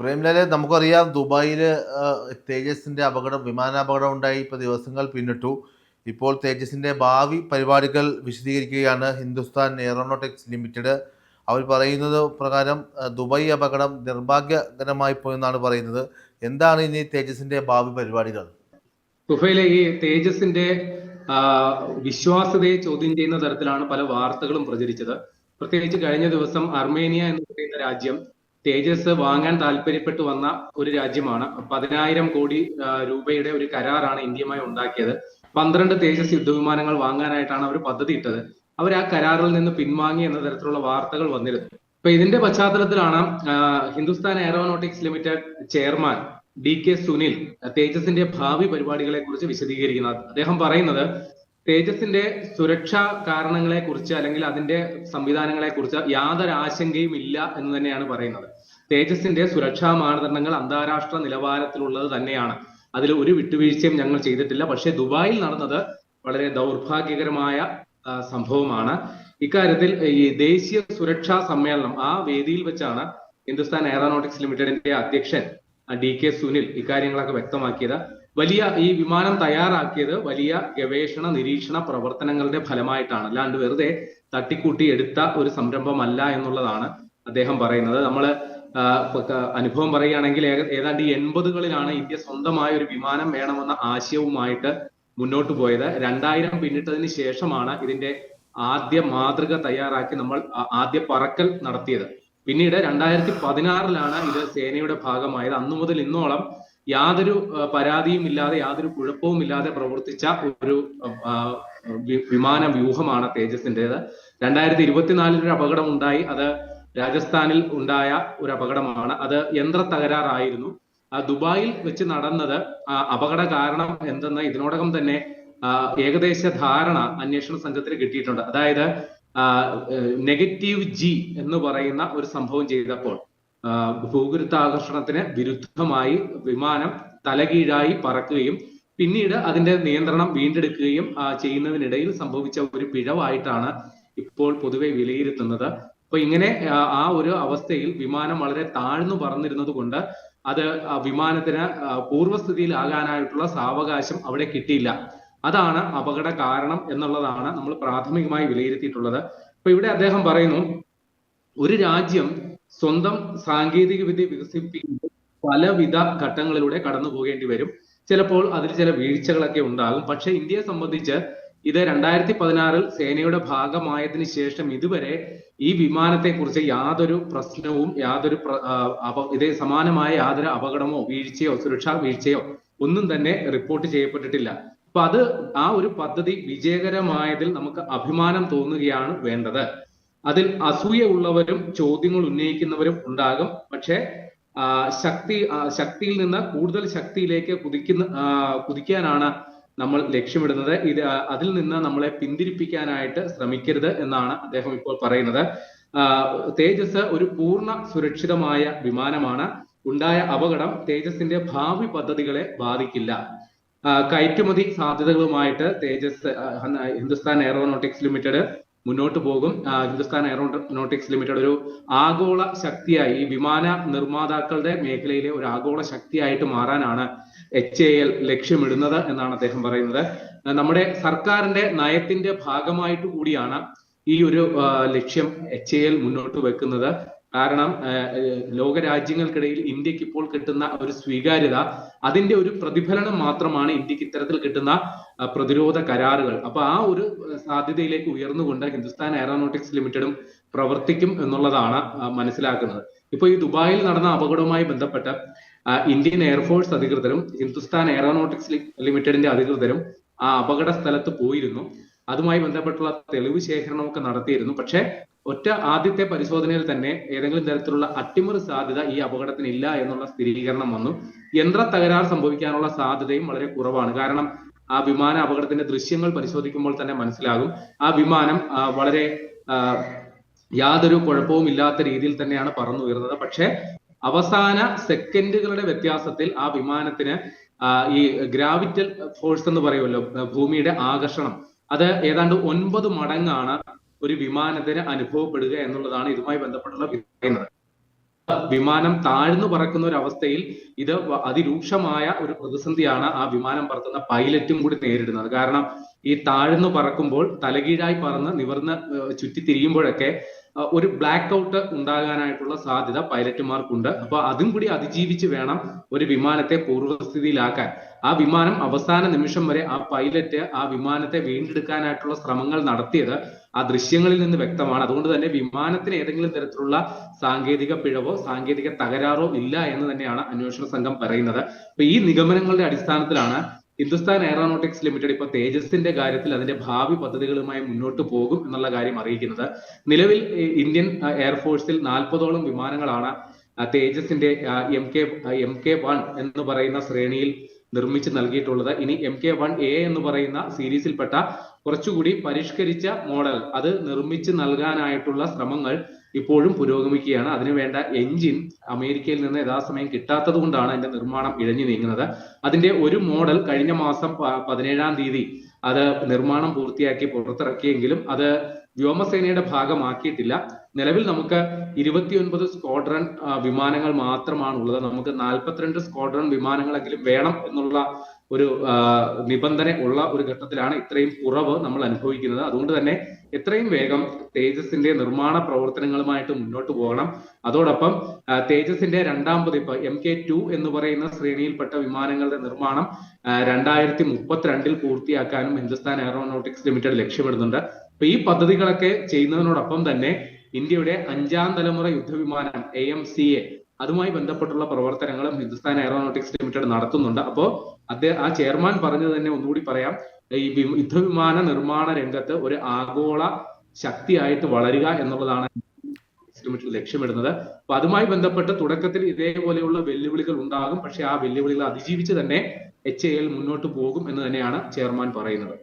പ്രേംലാലെ നമുക്കറിയാം ദുബായിൽ തേജസിന്റെ അപകടം വിമാനാപകടം ഉണ്ടായി ഇപ്പോൾ ദിവസങ്ങൾ പിന്നിട്ടു. ഇപ്പോൾ തേജസിന്റെ ഭാവി പരിപാടികൾ വിശദീകരിക്കുകയാണ് ഹിന്ദുസ്ഥാൻ എയറോനോട്ടിക്സ് ലിമിറ്റഡ്. അവർ പറയുന്നത് പ്രകാരം ദുബായ് അപകടം നിർഭാഗ്യകരമായി പോയെന്നാണ് പറയുന്നത്. എന്താണ് ഇനി തേജസിന്റെ ഭാവി പരിപാടികൾ? തുഫയിലെ ഈ തേജസിന്റെ വിശ്വാസ്യതയെ ചോദ്യം ചെയ്യുന്ന തരത്തിലാണ് പല വാർത്തകളും പ്രചരിച്ചത്. പ്രത്യേകിച്ച് കഴിഞ്ഞ ദിവസം അർമേനിയ എന്ന് പറയുന്ന രാജ്യം തേജസ് വാങ്ങാൻ താല്പര്യപ്പെട്ടു വന്ന ഒരു രാജ്യമാണ്. പതിനായിരം കോടി രൂപയുടെ ഒരു കരാറാണ് ഇന്ത്യയുമായി ഉണ്ടാക്കിയത്. പന്ത്രണ്ട് തേജസ് യുദ്ധവിമാനങ്ങൾ വാങ്ങാനായിട്ടാണ് അവർ പദ്ധതി ഇട്ടത് അവർ ആ കരാറിൽ നിന്ന് പിൻവാങ്ങി എന്ന തരത്തിലുള്ള വാർത്തകൾ വന്നിരുന്നു. അപ്പൊ ഇതിന്റെ പശ്ചാത്തലത്തിലാണ് Hindustan Aeronautics Limited chairman D K Sunil തേജസിന്റെ ഭാവി പരിപാടികളെ കുറിച്ച് വിശദീകരിക്കുന്നത്. അദ്ദേഹം പറയുന്നത് തേജസിന്റെ സുരക്ഷാ കാരണങ്ങളെ കുറിച്ച് അല്ലെങ്കിൽ അതിന്റെ സംവിധാനങ്ങളെ കുറിച്ച് യാതൊരു ആശങ്കയും ഇല്ല എന്ന് തന്നെയാണ് പറയുന്നത്. തേജസിന്റെ സുരക്ഷാ മാനദണ്ഡങ്ങൾ അന്താരാഷ്ട്ര നിലവാരത്തിലുള്ളത് തന്നെയാണ്. അതിൽ ഒരു വിട്ടുവീഴ്ചയും ഞങ്ങൾ ചെയ്തിട്ടില്ല. പക്ഷേ ദുബായിൽ നടന്നത് വളരെ ദൗർഭാഗ്യകരമായ സംഭവമാണ്. ഇക്കാര്യത്തിൽ ഈ ദേശീയ സുരക്ഷാ സമ്മേളനം ആ വേദിയിൽ വെച്ചാണ് ഹിന്ദുസ്ഥാൻ എയറോനോട്ടിക്സ് ലിമിറ്റഡിന്റെ അധ്യക്ഷൻ ഡി കെ സുനിൽ ഇക്കാര്യങ്ങളൊക്കെ വ്യക്തമാക്കിയത്. വലിയ ഈ വിമാനം തയ്യാറാക്കിയത് വലിയ ഗവേഷണ നിരീക്ഷണ പ്രവർത്തനങ്ങളുടെ ഫലമായിട്ടാണ്. അല്ലാണ്ട് വെറുതെ തട്ടിക്കൂട്ടി എടുത്ത ഒരു സംരംഭമല്ല എന്നുള്ളതാണ് അദ്ദേഹം പറയുന്നത്. ക- അനുഭവം പറയുകയാണെങ്കിൽ ഏതാണ്ട് എൺപതുകളിലാണ് ഇന്ത്യ സ്വന്തമായ ഒരു വിമാനം വേണമെന്ന ആശയവുമായിട്ട് മുന്നോട്ട് പോയത്. രണ്ടായിരം പിന്നിട്ടതിന് ശേഷമാണ് ഇതിന്റെ ആദ്യ മാതൃക തയ്യാറാക്കി നമ്മൾ ആദ്യ പറക്കൽ നടത്തിയത്. പിന്നീട് രണ്ടായിരത്തി പതിനാറിലാണ് ഇത് സേനയുടെ ഭാഗമായത്. അന്നു മുതൽ ഇന്നോളം യാതൊരു പരാതിയും ഇല്ലാതെ യാതൊരു കുഴപ്പവും ഇല്ലാതെ പ്രവർത്തിച്ച ഒരു വിമാന വ്യൂഹമാണ് തേജസിന്റേത് രണ്ടായിരത്തി ഇരുപത്തിനാലിൽ ഒരു അപകടം ഉണ്ടായി അത് രാജസ്ഥാനിൽ ഉണ്ടായ ഒരു അപകടമാണ്. അത് യന്ത്ര തകരാറായിരുന്നു. ദുബായിൽ വെച്ച് നടന്നത് അപകട കാരണം എന്തെന്ന് ഇതിനോടകം തന്നെ ഏകദേശ ധാരണ അന്വേഷണ സംഘത്തിന് കിട്ടിയിട്ടുണ്ട്. അതായത് നെഗറ്റീവ് ജി എന്ന് പറയുന്ന ഒരു സംഭവം ചെയ്തപ്പോൾ ആ, ഭൂഗുരുത്വാകർഷണത്തിന് വിരുദ്ധമായി വിമാനം തലകീഴായി പറക്കുകയും പിന്നീട് അതിന്റെ നിയന്ത്രണം വീണ്ടെടുക്കുകയും ചെയ്യുന്നതിനിടയിൽ സംഭവിച്ച ഒരു പിഴവായിട്ടാണ് ഇപ്പോൾ പൊതുവെ വിലയിരുത്തുന്നത്. അപ്പൊ ഇങ്ങനെ ആ, ഒരു അവസ്ഥയിൽ വിമാനം വളരെ താഴ്ന്നു പറന്നിരുന്നത് കൊണ്ട് അത് വിമാനത്തിന് പൂർവസ്ഥിതിയിലാകാനായിട്ടുള്ള സാവകാശം അവിടെ കിട്ടിയില്ല. അതാണ് അപകട കാരണം എന്നുള്ളതാണ് നമ്മൾ പ്രാഥമികമായി വിലയിരുത്തിയിട്ടുള്ളത്. അപ്പൊ ഇവിടെ അദ്ദേഹം പറയുന്നു ഒരു രാജ്യം സ്വന്തം സാങ്കേതിക വിദ്യ വികസിപ്പിക്കുമ്പോൾ പലവിധ ഘട്ടങ്ങളിലൂടെ കടന്നു പോകേണ്ടി വരും. ചിലപ്പോൾ അതിൽ ചില വീഴ്ചകളൊക്കെ ഉണ്ടാകും. പക്ഷെ ഇന്ത്യയെ സംബന്ധിച്ച് ഇത് രണ്ടായിരത്തി പതിനാറിൽ സേനയുടെ ഭാഗമായതിന് ശേഷം ഇതുവരെ ഈ വിമാനത്തെ കുറിച്ച് യാതൊരു പ്രശ്നവും യാതൊരു ഇതേ സമാനമായ യാതൊരു അപകടമോ വീഴ്ചയോ സുരക്ഷാ വീഴ്ചയോ ഒന്നും തന്നെ റിപ്പോർട്ട് ചെയ്യപ്പെട്ടിട്ടില്ല. അപ്പൊ അത് ആ ഒരു പദ്ധതി വിജയകരമായതിൽ നമുക്ക് അഭിമാനം തോന്നുകയാണ് വേണ്ടത്. അതിൽ അസൂയ ഉള്ളവരും ചോദ്യങ്ങൾ ഉന്നയിക്കുന്നവരും ഉണ്ടാകും. പക്ഷേ ശക്തി ശക്തിയിൽ നിന്ന് കൂടുതൽ ശക്തിയിലേക്ക് കുതിക്കുന്ന കുതിക്കാനാണ് നമ്മൾ ലക്ഷ്യമിടുന്നത്. ഇത് അതിൽ നിന്ന് നമ്മളെ പിന്തിരിപ്പിക്കാനായിട്ട് ശ്രമിക്കരുത് എന്നാണ് അദ്ദേഹം ഇപ്പോൾ പറയുന്നത്. തേജസ് ഒരു പൂർണ സുരക്ഷിതമായ വിമാനമാണ്. ഉണ്ടായ അപകടം തേജസിന്റെ ഭാവി പദ്ധതികളെ ബാധിക്കില്ല. കയറ്റുമതി സാധ്യതകളുമായിട്ട് തേജസ് ഹിന്ദുസ്ഥാൻ എയറോനോട്ടിക്സ് ലിമിറ്റഡ് മുന്നോട്ട് പോകും. ഹിന്ദുസ്ഥാൻ എയറോനോട്ടിക്സ് ലിമിറ്റഡ് ഒരു ആഗോള ശക്തിയായി വിമാന നിർമ്മാതാക്കളുടെ മേഖലയിലെ ഒരു ആഗോള ശക്തിയായിട്ട് മാറാനാണ് എച്ച് എ എൽ ലക്ഷ്യമിടുന്നത് എന്നാണ് അദ്ദേഹം പറയുന്നത്. നമ്മുടെ സർക്കാരിന്റെ നയത്തിന്റെ ഭാഗമായിട്ട് കൂടിയാണ് ഈ ഒരു ലക്ഷ്യം എച്ച് എ എൽ മുന്നോട്ട് വെക്കുന്നത്. കാരണം ലോകരാജ്യങ്ങൾക്കിടയിൽ ഇന്ത്യയ്ക്ക് ഇപ്പോൾ കിട്ടുന്ന ഒരു സ്വീകാര്യത അതിന്റെ ഒരു പ്രതിഫലനം മാത്രമാണ് ഇന്ത്യയ്ക്ക് ഇത്തരത്തിൽ കിട്ടുന്ന പ്രതിരോധ കരാറുകൾ. അപ്പൊ ആ ഒരു സാധ്യതയിലേക്ക് ഉയർന്നുകൊണ്ട് ഹിന്ദുസ്ഥാൻ എയറോനോട്ടിക്സ് ലിമിറ്റഡും പ്രവർത്തിക്കും എന്നുള്ളതാണ് മനസ്സിലാക്കുന്നത്. ഇപ്പൊ ഈ ദുബായിൽ നടന്ന അപകടവുമായി ബന്ധപ്പെട്ട ഇന്ത്യൻ എയർഫോഴ്സ് അധികൃതരും ഹിന്ദുസ്ഥാൻ എയറോനോട്ടിക്സ് ലിമിറ്റഡിന്റെ അധികൃതരും ആ അപകട സ്ഥലത്ത് പോയിരുന്നു. അതുമായി ബന്ധപ്പെട്ടുള്ള തെളിവ് ശേഖരണമൊക്കെ നടത്തിയിരുന്നു. പക്ഷെ ഒറ്റ ആദ്യത്തെ പരിശോധനയിൽ തന്നെ ഏതെങ്കിലും തരത്തിലുള്ള അട്ടിമറി സാധ്യത ഈ അപകടത്തിന് ഇല്ല എന്നുള്ള സ്ഥിരീകരണം വന്നു. യന്ത്ര തകരാർ സംഭവിക്കാനുള്ള സാധ്യതയും വളരെ കുറവാണ്. കാരണം ആ വിമാന അപകടത്തിന്റെ ദൃശ്യങ്ങൾ പരിശോധിക്കുമ്പോൾ തന്നെ മനസ്സിലാകും. ആ വിമാനം വളരെ യാതൊരു കുഴപ്പവും ഇല്ലാത്ത രീതിയിൽ തന്നെയാണ് പറന്നുയർന്നത്. പക്ഷേ അവസാന സെക്കൻഡുകളുടെ വ്യത്യാസത്തിൽ ആ വിമാനത്തിന് ഈ ഗ്രാവിറ്റൽ ഫോഴ്സ് എന്ന് പറയുമല്ലോ ഭൂമിയുടെ ആകർഷണം. അത് ഏതാണ്ട് ഒൻപത് മടങ്ങാണ് ഒരു വിമാനത്തിന് അനുഭവപ്പെടുക എന്നുള്ളതാണ് ഇതുമായി ബന്ധപ്പെട്ടുള്ള പറയുന്നത് വിമാനം താഴ്ന്നു പറക്കുന്ന ഒരു അവസ്ഥയിൽ ഇത് അതിരൂക്ഷമായ ഒരു പ്രതിസന്ധിയാണ് ആ വിമാനം പറത്തുന്ന പൈലറ്റും കൂടി നേരിടുന്നത്. കാരണം ഈ താഴ്ന്നു പറക്കുമ്പോൾ തലകീഴായി പറന്ന് നിവർന്ന് ചുറ്റി ചുറ്റിത്തിരിയുമ്പോഴൊക്കെ ഒരു ബ്ലാക്ക് ഔട്ട് ഉണ്ടാകാനായിട്ടുള്ള സാധ്യത പൈലറ്റുമാർക്കുണ്ട്. അപ്പൊ അതും കൂടി അതിജീവിച്ച് വേണം ഒരു വിമാനത്തെ പൂർവസ്ഥിതിയിലാക്കാൻ. ആ വിമാനം അവസാന നിമിഷം വരെ ആ പൈലറ്റ് ആ വിമാനത്തെ വീണ്ടെടുക്കാനായിട്ടുള്ള ശ്രമങ്ങൾ നടത്തിയത് ആ ദൃശ്യങ്ങളിൽ നിന്ന് വ്യക്തമാണ്. അതുകൊണ്ട് തന്നെ വിമാനത്തിന് ഏതെങ്കിലും തരത്തിലുള്ള സാങ്കേതിക പിഴവോ സാങ്കേതിക തകരാറോ ഇല്ല എന്ന് തന്നെയാണ് അന്വേഷണ സംഘം പറയുന്നത്. അപ്പൊ ഈ നിഗമനങ്ങളുടെ അടിസ്ഥാനത്തിലാണ് ഹിന്ദുസ്ഥാൻ എയറോനോട്ടിക്സ് ലിമിറ്റഡ് ഇപ്പൊ തേജസിന്റെ കാര്യത്തിൽ അതിന്റെ ഭാവി പദ്ധതികളുമായി മുന്നോട്ട് പോകും എന്നുള്ള കാര്യം അറിയിക്കുന്നത്. നിലവിൽ ഇന്ത്യൻ എയർഫോഴ്സിൽ നാൽപ്പതോളം വിമാനങ്ങളാണ് തേജസിന്റെ M K M K one എന്ന് പറയുന്ന ശ്രേണിയിൽ നിർമ്മിച്ച് നൽകിയിട്ടുള്ളത്. ഇനി എം കെ വൺ എ എന്ന് പറയുന്ന സീരീസിൽപ്പെട്ട കുറച്ചുകൂടി പരിഷ്കരിച്ച മോഡൽ. അത് നിർമ്മിച്ച് നൽകാനായിട്ടുള്ള ശ്രമങ്ങൾ ഇപ്പോഴും പുരോഗമിക്കുകയാണ്. അതിനുവേണ്ട എഞ്ചിൻ അമേരിക്കയിൽ നിന്ന് യഥാസമയം കിട്ടാത്തത് കൊണ്ടാണ് അതിന്റെ നിർമ്മാണം ഇഴഞ്ഞു നീങ്ങുന്നത്. അതിന്റെ ഒരു മോഡൽ കഴിഞ്ഞ മാസം പതിനേഴാം തീയതി അത് നിർമ്മാണം പൂർത്തിയാക്കി പുറത്തിറക്കിയെങ്കിലും അത് വ്യോമസേനയുടെ ഭാഗമാക്കിയിട്ടില്ല. നിലവിൽ നമുക്ക് ഇരുപത്തിയൊൻപത് സ്ക്വാഡ്രൺ വിമാനങ്ങൾ മാത്രമാണ് ഉള്ളത് നമുക്ക് നാൽപ്പത്തിരണ്ട് സ്ക്വാഡ്രൺ വിമാനങ്ങളെങ്കിലും വേണം എന്നുള്ള ഒരു നിബന്ധന ഉള്ള ഒരു ഘട്ടത്തിലാണ് ഇത്രയും കുറവ് നമ്മൾ അനുഭവിക്കുന്നത്. അതുകൊണ്ട് തന്നെ എത്രയും വേഗം തേജസിന്റെ നിർമ്മാണ പ്രവർത്തനങ്ങളുമായിട്ട് മുന്നോട്ട് പോകണം. അതോടൊപ്പം തേജസിന്റെ രണ്ടാം പതിപ്പ് എം കെ ടു എന്ന് പറയുന്ന ശ്രേണിയിൽപ്പെട്ട വിമാനങ്ങളുടെ നിർമ്മാണം രണ്ടായിരത്തി മുപ്പത്തിരണ്ടിൽ പൂർത്തിയാക്കാനും ഹിന്ദുസ്ഥാൻ എയറോനോട്ടിക്സ് ലിമിറ്റഡ് ലക്ഷ്യമിടുന്നുണ്ട്. അപ്പൊ ഈ പദ്ധതികളൊക്കെ ചെയ്യുന്നതിനോടൊപ്പം തന്നെ ഇന്ത്യയുടെ അഞ്ചാം തലമുറ യുദ്ധവിമാനം എ എം സി എ അതുമായി ബന്ധപ്പെട്ടുള്ള പ്രവർത്തനങ്ങളും ഹിന്ദുസ്ഥാൻ എയറോനോട്ടിക്സ് ലിമിറ്റഡ് നടത്തുന്നുണ്ട്. അപ്പോൾ അദ്ദേഹം ആ ചെയർമാൻ പറഞ്ഞത് തന്നെ ഒന്നുകൂടി പറയാം. ഈ യുദ്ധവിമാന നിർമ്മാണ രംഗത്ത് ഒരു ആഗോള ശക്തിയായിട്ട് വളരുക എന്നുള്ളതാണ് ലിമിറ്റഡ് ലക്ഷ്യമിടുന്നത്. അപ്പൊ അതുമായി ബന്ധപ്പെട്ട് തുടക്കത്തിൽ ഇതേപോലെയുള്ള വെല്ലുവിളികൾ ഉണ്ടാകും. പക്ഷെ ആ വെല്ലുവിളികൾ അതിജീവിച്ച് തന്നെ എച്ച് എൽ മുന്നോട്ട് പോകും എന്ന് തന്നെയാണ് ചെയർമാൻ പറയുന്നത്.